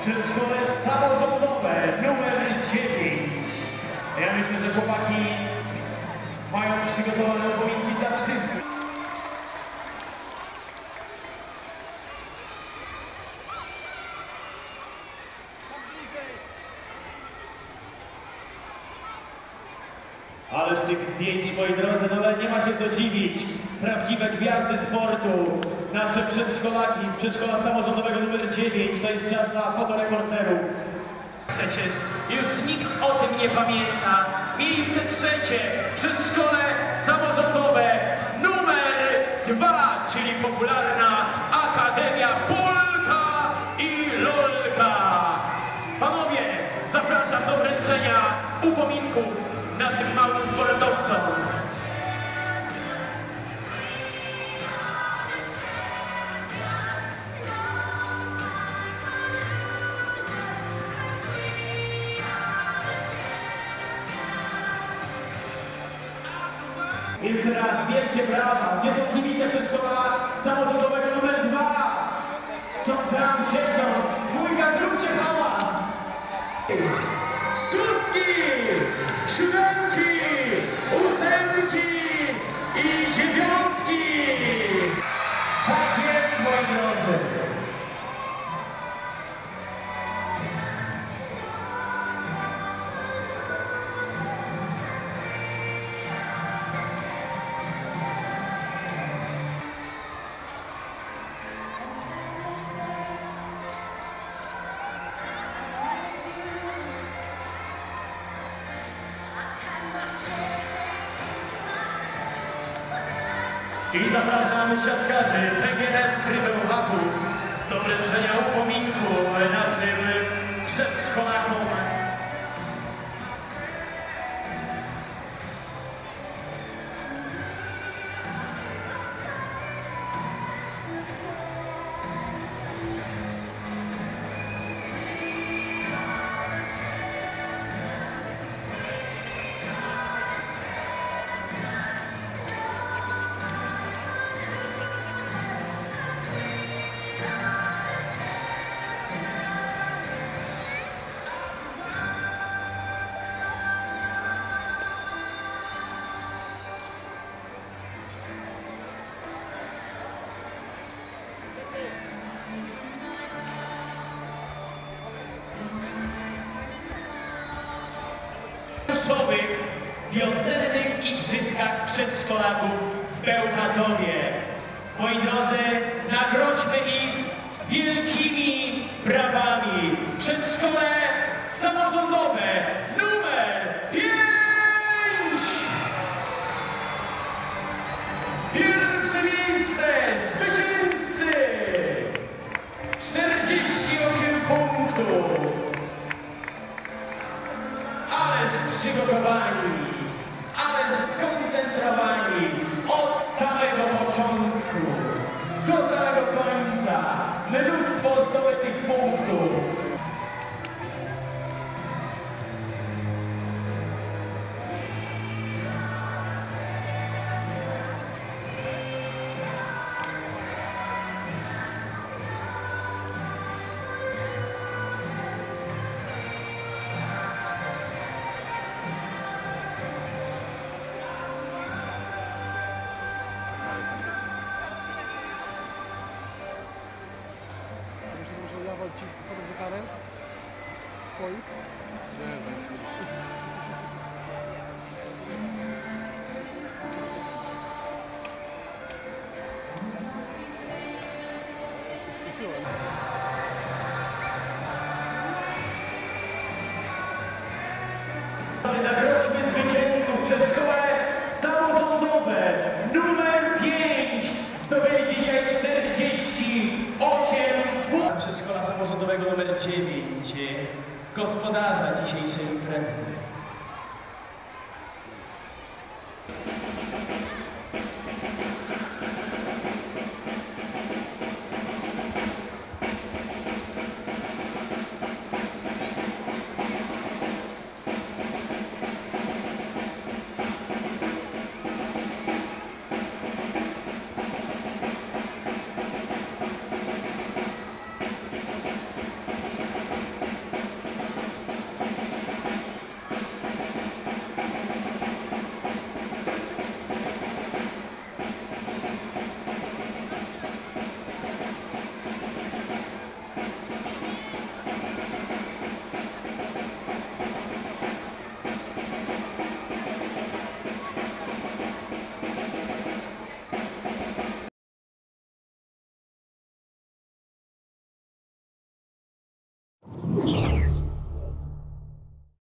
Przedszkole samorządowe numer 9. Ja myślę, że chłopaki mają przygotowane upominki dla wszystkich. Ależ tych zdjęć, moi drodzy, no ale nie ma się co dziwić. Prawdziwe gwiazdy sportu, nasze przedszkolaki z przedszkola samorządowego numer 9, to jest czas na fotoreporterów. Przecież już nikt o tym nie pamięta. Miejsce trzecie, przedszkole samorządowe numer dwa, czyli popularna Akademia Polka i Lolka. Panowie, zapraszam do wręczenia upominków naszym małym sportowcom. Jeszcze raz wielkie brawa. Gdzie są kibice przedszkola samorządowego numer 2? I zapraszam siatkarzy PGS Krybełchatów do wręczenia upominku naszym przedszkolakom. Przedszkolaków w Bełchatowie. Moi drodzy, nagrodźmy ich wielkimi brawami. Przedszkole samorządowe numer 5! Pierwsze miejsce zwycięzcy! 48 punktów! Ależ przygotowani, muszę dawać ci potem za karę? Twoich? Skusiłem. Nagrodźmy zwycięzców przedszkole samorządowe numer 5. Zdobyli dzisiaj 48 samorządowego numer 9. Gospodarza dzisiejszej imprezy.